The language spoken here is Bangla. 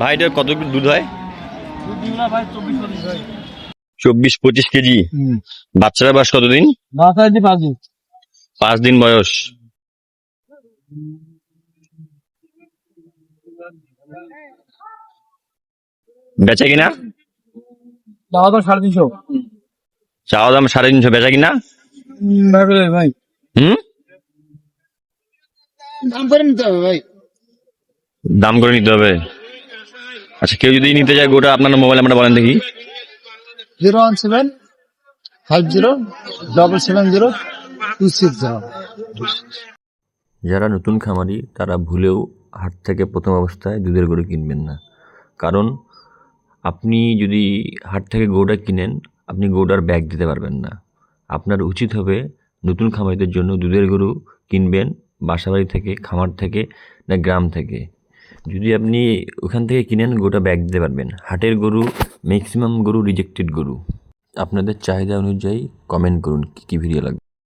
ভাই এটা কত দুধ হয়? চব্বিশ পঁচিশ কেজি। বাচ্চারা বয়স কতদিন? পাঁচ দিন। পাঁচ দিন বয়স। বেচা কিনা? দাওয়া তো সাড়ে তিনশো। চাওয়া দাম সাড়ে তিনশো। বেচা কিনা ভাই। হুম? দাম করে নিতে হবে ভাই। দাম করে নিতে হবে। আচ্ছা কেউ যদি নিতে চায় গোটা আপনার মোবাইল নাম্বারটা বলেন দেখি। Zero one seven five zero double seven zero two six zero. যারা নতুন খামারি তারা ভুলেও হাট থেকে প্রথম অবস্থায় দুধের গরু কিনবেন না। কারণ আপনি যদি হাট থেকে গরুটা কিনেন আপনি গরুটার ব্যাগ দিতে পারবেন না। আপনার উচিত হবে নতুন খামারিদের জন্য দুধের গরু কিনবেন বাসাবাড়ি থেকে খামার থেকে না গ্রাম থেকে। যদি আপনি ওখান থেকে কিনেন গোটা ব্যাগ দিতে পারবেন। হাটের গরু ম্যাক্সিমাম গরু রিজেক্টেড গরু। আপনাদের চাহিদা অনুযায়ী কমেন্ট করুন, কী কী ভিডিও লাগবে?